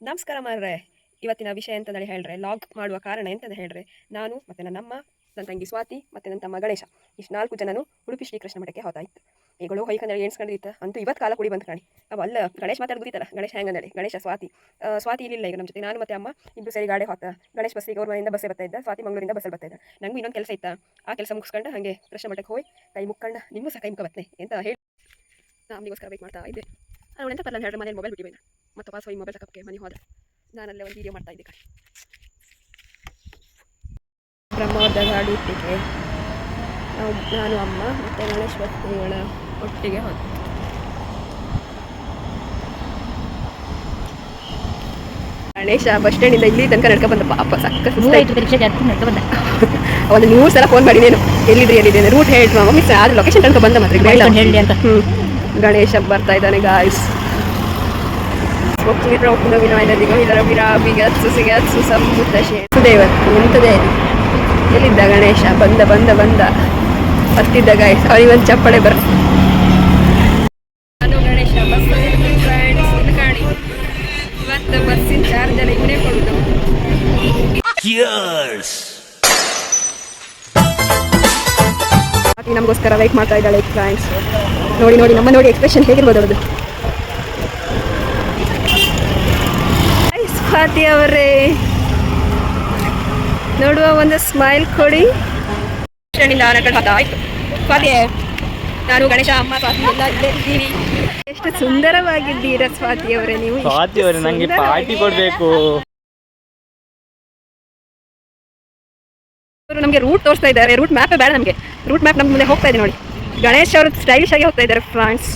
ನಮಸ್ಕಾರ ಮಾರ್ರೆ. ಇವತ್ತಿನ ವಿಷಯ ಅಂತಂದೇಳಿ ಹೇಳ್ರೆ, ಲಾಗ್ ಮಾಡುವ ಕಾರಣ ಎಂತಂತ ಹೇಳ್ರೆ. ನಾನು ಮತ್ತು ನನ್ನಮ್ಮ ನನ್ನ ತಂಗಿ ಸ್ವಾತಿ ಮತ್ತು ನನ್ನ ತಮ್ಮ ಗಣೇಶ. ಇಷ್ಟು ನಾಲ್ಕು ಜನನು ಉಡುಪಿ ಶ್ರೀಕೃಷ್ಣ ಮಠಕ್ಕೆ ಹೋದಾಯ್ತು ಈಗಳು ಹೊಯ್ಕಂದ್ರೆ ಎಣ್ಸ್ಕೊಂಡಿತ್ತು ಅಂತೂ ಇವತ್ತು ಕಾಲ ಕುಡಿ ಬಂತು ಕಾಣಿ. ಅವ ಅಲ್ಲ, ಗಣೇಶ್ ಮಾತಾಡ್ ಗಣೇಶ ಹೆಂಗಂದೇಳಿ? ಗಣೇಶ ಸ್ವಾತಿ. ಸ್ವಾತಿ ಇಲ್ಲಿಲ್ಲ ಈಗ ನಮ್ಮ ಜೊತೆ. ನಾನು ಮತ್ತೆ ಅಮ್ಮ ಇಬ್ಬರು ಸರಿ ಗಾಡಿ ಹೋತ ಗಣೇಶ್ ಬಸ್ಸಿಗೆ ಅವ್ರ ಮನೆಯಿಂದ ಬಸ್ಸೇ ಬರ್ತಾ ಇದ್ದ, ಸ್ವಾತಿ ಮಂಗಳೂರಿಂದ ಬಸ್ಸಲ್ಲಿ ಬರ್ತಾ ಇದ್ದ. ನಂಗೂ ಇನ್ನೊಂದು ಕೆಲಸ ಇತ್ತ? ಆ ಕೆಲಸ ಮುಗಿಸ್ಕೊಂಡು ಹಾಗೆ ಕೃಷ್ಣ ಮಠಕ್ಕೆ ಹೋಗಿ ಕೈ ಮುಕ್ಕಂಡು ನಿಮ್ಮೂ ಸಹ ಕೈ ಮುಖ ಬರ್ತೇನೆ ಅಂತ ಹೇಳಿ. ನಾನು ನಿಮಗೋಸ್ಕರ ವೇಟ್ ಮಾಡ್ತಾ ಇದ್ದೆ. ನಾನು ಎಂತ ಬರಲ್ಲ ಹೇಳಿದ್ರೆ ಮನೇಲಿ ಮೊಬೈಲ್ ಬಿಟ್ಟಿವೆ ಮತ್ತೆ ಪಾಸ್ ಹೋಗಿ ಮೊಬೈಲ್ ತಕ್ಕಕ್ಕೆ ಮನೆ ಹೋದೆ ನಾನಲ್ಲೇ ಒಂದು ವೀಡಿಯೋ ಮಾಡ್ತಾ ಇದ್ದೆ ಕಡೆ ಬ್ರಹ್ಮೋದ್ದ ಗಾಡಿ ಇಟ್ಟಿಗೆ ನಾವು ನಾನು ಅಮ್ಮ ಮತ್ತು ಗಣೇಶ್ ಭಕ್ತಿಗಳ ಒಟ್ಟಿಗೆ ಹೋದೆ ಗಣೇಶ ಬಸ್ ಸ್ಟ್ಯಾಂಡಿಂದ ಇಲ್ಲಿ ತನಕ ನಡ್ಕೊ ಬಂದ ಪಾಪ ಸಕ್ಕ ಮೂವತ್ತು ಪರೀಕ್ಷೆ ಜಾಸ್ತಿ ನಡ್ಕೊ ಬಂದ. ಒಂದು ನೂರು ಸಲ ಫೋನ್ ಮಾಡಿ ನೀನು ಎಲ್ಲಿದ್ರಿ ಎಲ್ಲಿದ್ದೇನೆ ರೂಟ್ ಹೇಳ್ತು ಮಿಸ್ ಆದ್ರೆ ಲೊಕೇಶನ್ ತನಕ ಬಂದ ಮಾತ್ರ. ಹೇಳಿ ಅಂತ. ಹ್ಞೂ ಗಣೇಶ ಬರ್ತಾ ಇದ್ದಾನೆ ಗಾಯ್ಸ್ ಇದರ ಸಿಗತ್ಸು ಇದು? ಎಲ್ಲಿದ್ದ ಗಣೇಶ? ಬಂದ ಬಂದ ಬಂದ. ಬರ್ತಿದ್ದ ಗಾಯ್ಸ್ ಅವನಿಗೊಂದು ಚಪ್ಪಳೆ ಬರ ನಾನು ಗಣೇಶ ಬಸ್ ಫ್ರೆಂಡ್ಸ್ ಕಾಣಿ ಇವತ್ತು ಬಸ್ಸಿನ ಚಾರ್ಜ್ ಎಲ್ಲ ಇವನೇ ಕೊಡುದು ನಮಗೋಸ್ಕರ ವೆಯ್ಟ್ ಮಾಡ್ತಾ ಇದ್ದಾಳೆ. ಫ್ರೆಂಡ್ಸ್ ನೋಡಿ ನೋಡಿ ನಮ್ಮ ನೋಡಿ ಎಕ್ಸ್ಪ್ರೆಷನ್ ಹೇಗಿರ್ಬೋದು ಅವ್ರದ್ದು ಸ್ವಾತಿ ಅವರೇ. ನೋಡುವ ಒಂದು ಸ್ಮೈಲ್ ಕೊಡಿ. ಆಯ್ತು. ನಾನು ಗಣೇಶ ಅಮ್ಮ ಸ್ವಾತಿ ಎಲ್ಲ ಇಲ್ಲೇ ಇದ್ದೀವಿ. ಎಷ್ಟು ಸುಂದರವಾಗಿದ್ದೀರಾ ಸ್ವಾತಿ ಅವರೇ. ನೀವು ಸ್ವಾತಿ ಅವರೇ ನಂಗೆ ಪಾರ್ಟಿ ಕೊಡ್ಬೇಕು. ನಮಗೆ ರೂಟ್ ತೋರಿಸ್ತಾ ಇದ್ದಾರೆ. ರೂಟ್ ಮ್ಯಾಪೇ ಬೇಡ ನಮಗೆ. ರೂಟ್ ಮ್ಯಾಪ್ ನಮ್ಮ ಮುಂದೆ ಹೋಗ್ತಾ ಇದೆ ನೋಡಿ. ಗಣೇಶ್ ಅವರು ಸ್ಟೈಲಿಶ್ ಆಗಿ ಹೋಗ್ತಾ ಇದ್ದಾರೆ ಫ್ರಾನ್ಸ್.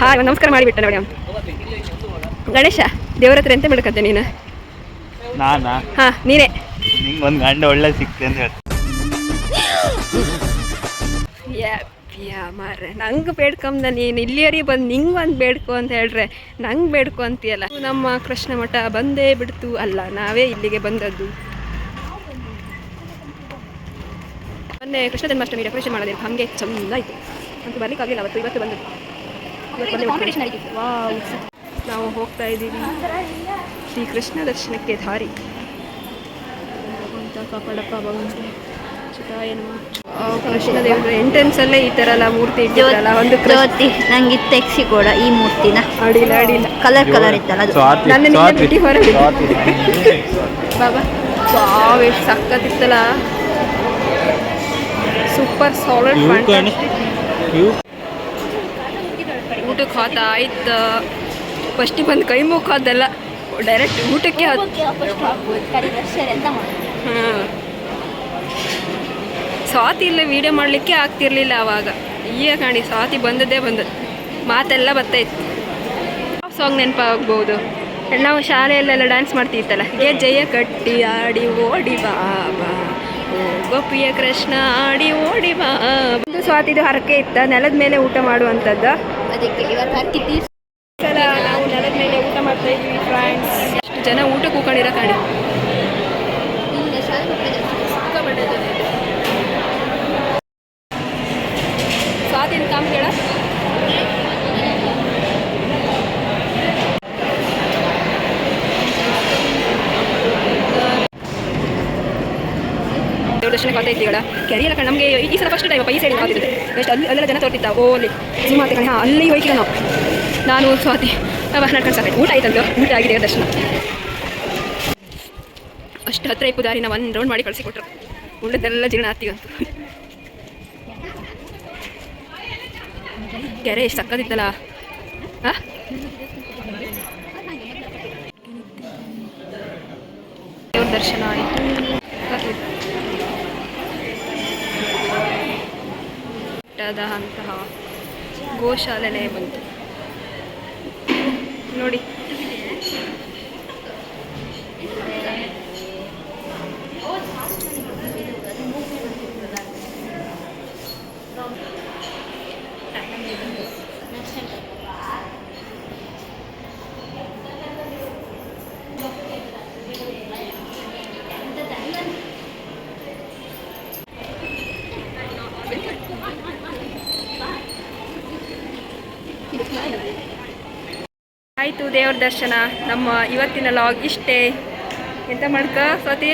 ಹಾಯ್ ನಮಸ್ಕಾರ ಮಾಡಿಬಿಟ್ಟೆ ನೋಡಿ ಅವ್ನು ಗಣೇಶ ದೇವರ ಹತ್ರ ಎಂತ ಮಾಡ್ಕಂತೆ ನೀನು? ನಾನಾ? ಹಾಂ ನೀನೇ. ನಿಂಗೆ ಒಂದು ಗಂಡ ಒಳ್ಳೆ ಸಿಕ್ತೆ ಅಂತ ಮಾರ್ರೆ ನಂಗೆ ಬೇಡ್ಕೊಂಬ ನೀನು. ಇಲ್ಲಿಯರಿಗೆ ಬಂದು ನಿಂಗೆ ಒಂದು ಬೇಡ್ಕೊ ಅಂತ ಹೇಳ್ರೆ. ನಂಗೆ ಬೇಡ್ಕೊ ಅಂತೀಯಲ್ಲ. ನಮ್ಮ ಕೃಷ್ಣ ಮಠ ಬಂದೇ ಬಿಡ್ತು. ಅಲ್ಲ ನಾವೇ ಇಲ್ಲಿಗೆ ಬಂದದ್ದು. ಮೊನ್ನೆ ಕೃಷ್ಣ ಜನ್ಮಾಷ್ಟಮಿ ಡೆಕೋರೇಷನ್ ಮಾಡಿದೆ ಹಾಗೆ ಚಂದ ಆಯಿತು. ಅಂತೂ ಬರ್ಲಿಕ್ಕಾಗಲಿಲ್ಲ ಅವತ್ತು ಇವತ್ತು ಬಂದದ್ದು. ಇವತ್ತು ಬಂದೇ ಕಾಂಪಿಟೇಷನ್ ನಾವು ಹೋಗ್ತಾ ಇದ್ದೀವಿ. ಶ್ರೀ ಕೃಷ್ಣ ದರ್ಶನಕ್ಕೆ ದಾರಿ ಕಾಪಾಡಪ್ಪ ಭಗವಂತ. ಕೃಷ್ಣ ದೇವರು ಎಂಟ್ರೆನ್ಸ್ ಅಲ್ಲೇ ಈ ತರ ಎಲ್ಲ ಮೂರ್ತಿ ಇಟ್ಟಿರಲ್ಲ ಒಂದು ಕೃಷ್ಣ. ಜ್ಯೋತಿ ನಂಗೆ ತೆಗ್ಸಿ ಕೊಡ ಈ ಮೂರ್ತಿನ. ಅಡಿಲ್ಲ ಅಡಿಲ್ಲ. ಕಲರ್ ಕಲರ್ ಇತ್ತಲ್ಲ ಅದು. ನನ್ನ ಬಿಟ್ಟು ಹೊರಗೆ ಬಾಬಾ ವಾವ್ ಎಷ್ಟು ಸಕ್ಕತ್ತಿತ್ತಲ್ಲ ಸೂಪರ್ ಸಾಲಿಡ್ ಊಟಕ್ಕೆ ಹಾತ ಆಯ್ತು ಫಸ್ಟಿಗೆ ಬಂದು ಕೈ ಮುಖೋದೆಲ್ಲ ಡೈರೆಕ್ಟ್ ಊಟಕ್ಕೆ ಹಾಂ. ಸ್ವಾತಿ ಇಲ್ಲ ವಿಡಿಯೋ ಮಾಡಲಿಕ್ಕೆ ಆಗ್ತಿರ್ಲಿಲ್ಲ ಅವಾಗ. ಈಗ ಕಾಣಿ ಸ್ವಾತಿ ಬಂದದ್ದೇ ಬಂದದ್ದು. ಮಾತೆಲ್ಲ ಬರ್ತಾಯಿತ್ತು ಯಾವ ಸಾಂಗ್ ನೆನಪಾಗ್ಬೋದು? ನಾವು ಶಾಲೆಯಲ್ಲೆಲ್ಲ ಡ್ಯಾನ್ಸ್ ಮಾಡ್ತಿತ್ತಲ್ಲ? ಗೆಜ್ಜೆಯ ಕಟ್ಟಿ ಆಡಿ ಓಡಿ ಬಾ ಓ ಗೋಪಿಯ ಕೃಷ್ಣ ಆಡಿ ಓಡಿ ಬಾ. ಒಂದು ಸ್ವಾತಿದು ಹರಕೆ ಇತ್ತ ನೆಲದ ಮೇಲೆ ಊಟ ಮಾಡುವಂತದ್ದ? ಅದಕ್ಕೆ ಇವತ್ತು ಹರಕೆ ಸಲ ನಾವು ನೆಲದ ಮೇಲೆ ಊಟ ಮಾಡ್ತಾ ಇದ್ದೀವಿ ಫ್ರೆಂಡ್ಸ್ ಎಷ್ಟು ಜನ ಊಟ ಕೂಕೊಂಡಿರೋ ಕಾಣಿ. ಸ್ವಾತಿ ಕಾಮ್ ಇದೆ. ಸ್ವಾತಿನ ಕಾಮ್ ದರ್ಶನ ಕಾತಾ ಇದ್ದೀಗಳ ಕೆರಿಯಲ್ಲ ಕಣ, ನಮಗೆ ಈ ಸಲ ಫಸ್ಟ್ ಟೈಮ್ ಈ ಸೈಡ್ ಕಾತಿದ್ದೆ ಎಷ್ಟು ಅಲ್ಲಿ, ಅಲ್ಲೆಲ್ಲ ಜನ ತೋರ್ತಿದ್ದ. ಓ, ಅಲ್ಲಿ ಆತ ಕಣ. ಹಾಂ, ಅಲ್ಲಿ ಹೋಯ್ಕಿಲ್ಲ ನಾವು. ನಾನು, ಸ್ವಾತಿ ನಡ್ಕೊಂಡು ಸಾಕಾಯ್ತು. ಊಟ ಆಯ್ತಂದು ಊಟ ಆಗಿದೆ ದರ್ಶನ? ಅಷ್ಟು ಹತ್ರ ಇಪ್ಪು ದಾರಿ ನಾವು ಒಂದು ರೌಂಡ್ ಮಾಡಿ ಕಳಿಸಿಕೊಟ್ರು. ಉಳಿದೆಲ್ಲ ಜೀರ್ಣ ಅಂತ. ಕೆರೆ ಎಷ್ಟು ಸಕ್ಕದಿತ್ತಲ್ಲ. ಹಾಂ ದೇವ್ರ ದರ್ಶನ ಆಯಿತು. ಅಂತಹ ಗೋಶಾಲೆನೇ ಬಂತು. ನೋಡಿ. ಆಯ್ತು ಆಯಿತು ದೇವ್ರ ದರ್ಶನ. ನಮ್ಮ ಇವತ್ತಿನ ಲಾಗ್ ಇಷ್ಟೇ. ಎಂತ ಮಾಡ್ಕ ಸ್ವಾತಿ?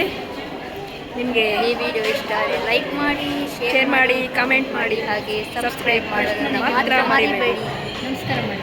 ನಿಮಗೆ ಈ ವಿಡಿಯೋ ಇಷ್ಟ ಆದರೆ ಲೈಕ್ ಮಾಡಿ ಶೇರ್ ಮಾಡಿ ಕಮೆಂಟ್ ಮಾಡಿ. ಹಾಗೆ ಸಬ್ಸ್ಕ್ರೈಬ್ ಮಾಡೋದನ್ನು ಮಾತ್ರ. ಮರಿಬೇಡಿ. ನಮಸ್ಕಾರ ಮಾಡಿ